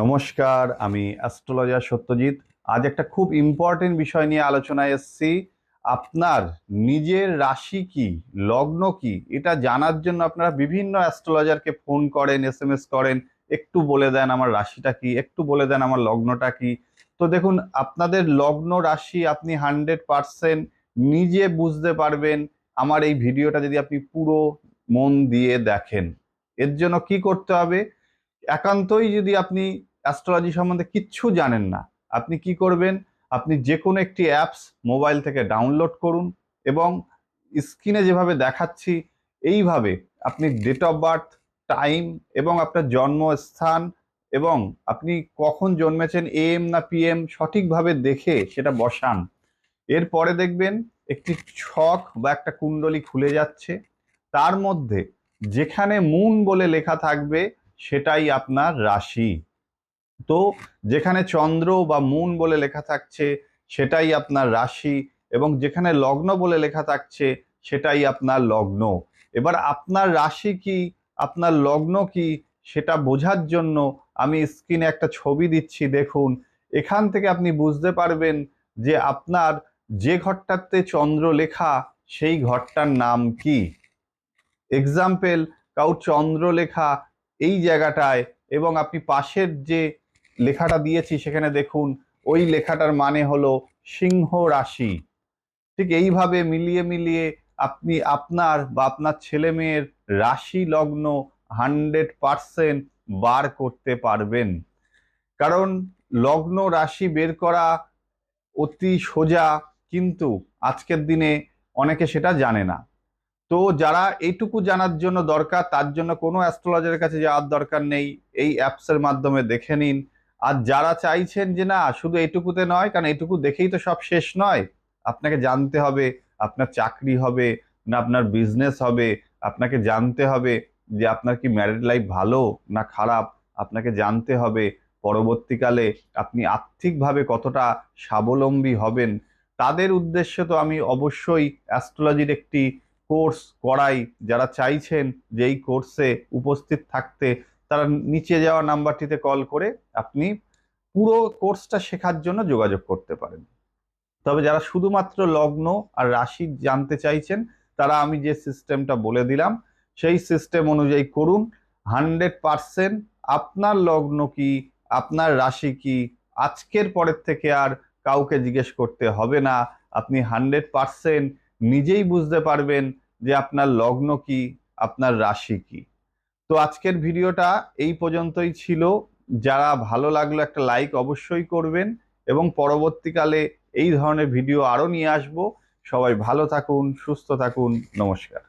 নমস্কার, আমি অ্যাস্ট্রোলজার সত্যজিৎ। আজ একটা খুব ইম্পর্টেন্ট বিষয় নিয়ে আলোচনায় এসেছি। আপনার নিজের রাশি কি, লগ্ন কি, এটা জানার জন্য আপনারা বিভিন্ন অ্যাস্ট্রোলজারকে ফোন করেন এস এম এস করেন, একটু বলে দেন আমার রাশিটা কি, একটু বলে দেন আমার লগ্নটা কি। তো দেখুন, আপনাদের লগ্ন রাশি আপনি হান্ড্রেড পারসেন্ট নিজে বুঝতে পারবেন। আমার এই ভিডিওটা যদি আপনি পুরো মন দিয়ে দেখেন, এর জন্য কি করতে হবে? একান্তই যদি আপনি অ্যাস্ট্রোলজি সম্বন্ধে কিচ্ছু জানেন না, আপনি কি করবেন? আপনি যে কোনো একটি অ্যাপস মোবাইল থেকে ডাউনলোড করুন এবং স্ক্রিনে যেভাবে দেখাচ্ছি, এইভাবে আপনি ডেট অফ বার্থ টাইম এবং আপনার জন্মস্থান এবং আপনি কখন জন্মেছেন এম না পিএম সঠিকভাবে দেখে সেটা বসান। এরপরে দেখবেন একটি ছক বা একটা কুণ্ডলি খুলে যাচ্ছে। তার মধ্যে যেখানে মুন বলে লেখা থাকবে সেটাই আপনার রাশি। তো যেখানে চন্দ্র বা মুন বলে লেখা থাকছে, সেটাই আপনার রাশি এবং যেখানে লগ্ন বলে লেখা থাকছে, সেটাই আপনার লগ্ন। এবার আপনার রাশি কি, আপনার লগ্ন কি, সেটা বোঝার জন্য আমি স্ক্রিনে একটা ছবি দিচ্ছি, দেখুন। এখান থেকে আপনি বুঝতে পারবেন যে আপনার যে ঘরটাতে চন্দ্র লেখা, সেই ঘরটার নাম কি। এক্সাম্পল কাউ চন্দ্র লেখা এই জায়গাটায় এবং আপনি পাশের যে লেখাটা দিয়েছি সেখানে দেখুন, ওই লেখাটার মানে হলো সিংহ রাশি। ঠিক এইভাবে মিলিয়ে মিলিয়ে আপনি আপনার বা আপনার ছেলে মেয়ের রাশি লগ্ন হান্ড্রেড পারসেন্ট বার করতে পারবেন। কারণ লগ্ন রাশি বের করা অতি সোজা, কিন্তু আজকের দিনে অনেকে সেটা জানে না। তো যারা এইটুকু জানার জন্য দরকার, তার জন্য কোনো অ্যাস্ট্রোলজারের কাছে যাওয়ার দরকার নেই। এই অ্যাপসের মাধ্যমে দেখে নিন। আর যারা চাইছেন যে না, শুধু এইটুকুতে নয়, কারণ এইটুকু দেখেই তো সব শেষ নয়। আপনাকে জানতে হবে, আপনার চাকরি হবে, না আপনার বিজনেস হবে, আপনাকে জানতে হবে যে আপনার কি ম্যারিড লাইফ ভালো না খারাপ। আপনাকে জানতে হবে পরবর্তীকালে আপনি আর্থিকভাবে কতটা স্বাবলম্বী হবেন। তাদের উদ্দেশ্যে তো আমি অবশ্যই অ্যাস্ট্রোলজির একটি কোর্স করাই, যারা চাইছেন যে এই কোর্সে উপস্থিত থাকতে, তারা নিচে যাওয়া নাম্বারটিতে কল করে আপনি পুরো কোর্সটা শেখার জন্য যোগাযোগ করতে পারেন। তবে যারা শুধুমাত্র লগ্ন আর রাশি জানতে চাইছেন, তারা আমি যে সিস্টেমটা বলে দিলাম, সেই সিস্টেম অনুযায়ী করুন। হান্ড্রেড পারসেন্ট আপনার লগ্ন কি, আপনার রাশি কি, আজকের পরের থেকে আর কাউকে জিজ্ঞেস করতে হবে না। আপনি হান্ড্রেড পারসেন্ট নিজেই বুঝতে পারবেন যে আপনার লগ্ন কি, আপনার রাশি কি। তো আজকের ভিডিওটা এই পর্যন্তই ছিল। যারা ভালো লাগল একটা লাইক অবশ্যই করবেন এবং পরবর্তীকালে এই ধরনের ভিডিও আরও নিয়ে আসব। সবাই ভালো থাকুন, সুস্থ থাকুন, নমস্কার।